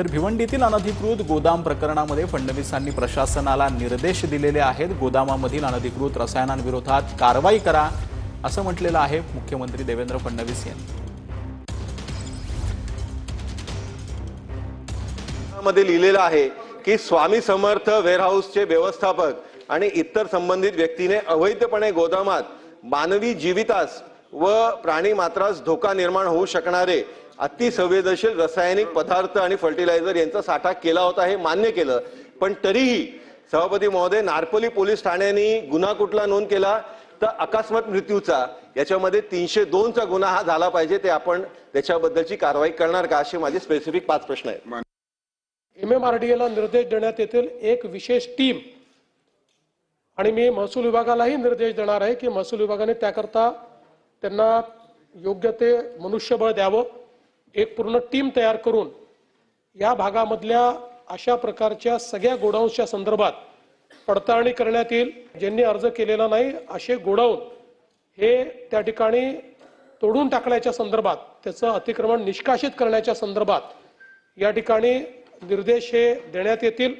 तर भिवंडीतील अनधिकृत गोदाम प्रकरणामध्ये फडणवीसांनी प्रशासनाला निर्देश दिलेले आहेत. गोदामामधील अनधिकृत रसायनांविरोधात कारवाई करा असं म्हटलेलं आहे मुख्यमंत्री देवेंद्र फडणवीस यांनी. मध्ये लिहिलेलं आहे की स्वामी समर्थ वेअरहाऊसचे व्यवस्थापक आणि इतर संबंधित व्यक्तीने अवैधपणे गोदामात मानवी जीवितास व प्राणी मात्रास धोका निर्माण होऊ शकणारे अतिसंवेदनशील रासायनिक पदार्थ आणि फर्टिलायझर यांचा साठा केला होता हे मान्य केलं. पण तरीही सभापती महोदय नारपोली पोलीस ठाण्याने गुन्हा कुठला नोंद केला? तर अकस्मात मृत्यूचा याच्यामध्ये तीनशे दोनचा गुन्हा हा झाला पाहिजे ते आपण त्याच्याबद्दलची कारवाई करणार का? असे माझे स्पेसिफिक पाच प्रश्न आहेत. एम एम आर डी एला निर्देश देण्यात येतील एक विशेष टीम. आणि मी महसूल विभागालाही निर्देश देणार आहे की महसूल विभागाने त्याकरता त्यांना योग्य ते मनुष्यबळ द्यावं एक पूर्ण टीम तयार करून या भागामधल्या अशा प्रकारच्या सगळ्या गोडाऊन्सच्या संदर्भात पडताळणी करण्यात येईल. ज्यांनी अर्ज केलेला नाही असे गोडाऊन हे त्या ठिकाणी तोडून टाकण्याच्या संदर्भात त्याचं अतिक्रमण निष्कासित करण्याच्या संदर्भात या ठिकाणी निर्देश हे देण्यात येतील.